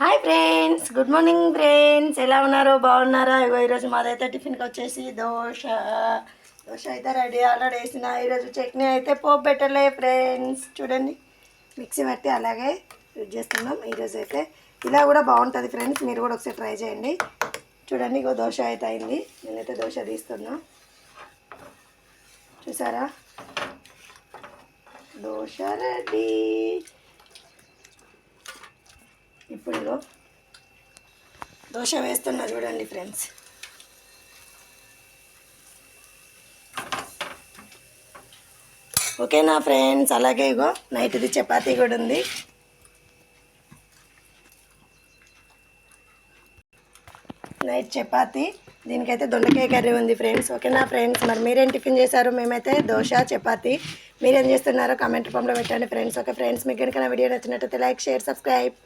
Hi friends good morning friends. ఎలా ఉన్నారు? బాగున్నారా? ఇగో ఈరోజు మాదైతే టిఫిన్కి వచ్చేసి దోశ. దోశ అయితే రెడీ ఆల్రెడీ వేసిన. ఈరోజు చట్నీ అయితే పోపు పెట్టలే ఫ్రెండ్స్. చూడండి మిక్సీ పట్టి అలాగే యూజ్ చేస్తున్నాం. ఈరోజు అయితే ఇలా కూడా బాగుంటుంది ఫ్రెండ్స్. మీరు కూడా ఒకసారి ట్రై చేయండి. చూడండి ఇగో దోశ అయితే అయింది. నేనైతే దోశ తీస్తున్నా. చూసారా? దోశ రెడీ. ఇప్పుడు ఇగో దోశ వేస్తున్నా చూడండి ఫ్రెండ్స్. ఓకేనా ఫ్రెండ్స్? అలాగే ఇగో నైట్ది చపాతీ కూడా ఉంది. నైట్ చపాతీ. దీనికైతే దొండకాయ కర్రీ ఉంది ఫ్రెండ్స్. ఓకేనా ఫ్రెండ్స్? మరి మీరేం టిఫిన్ చేశారు? మేమైతే దోశ చపాతీ. మీరేం చేస్తున్నారో కామెంట్ రూపంలో పెట్టండి ఫ్రెండ్స్. ఓకే ఫ్రెండ్స్ మీకు కనుక వీడియో నచ్చినట్టయితే లైక్ షేర్ సబ్స్క్రైబ్.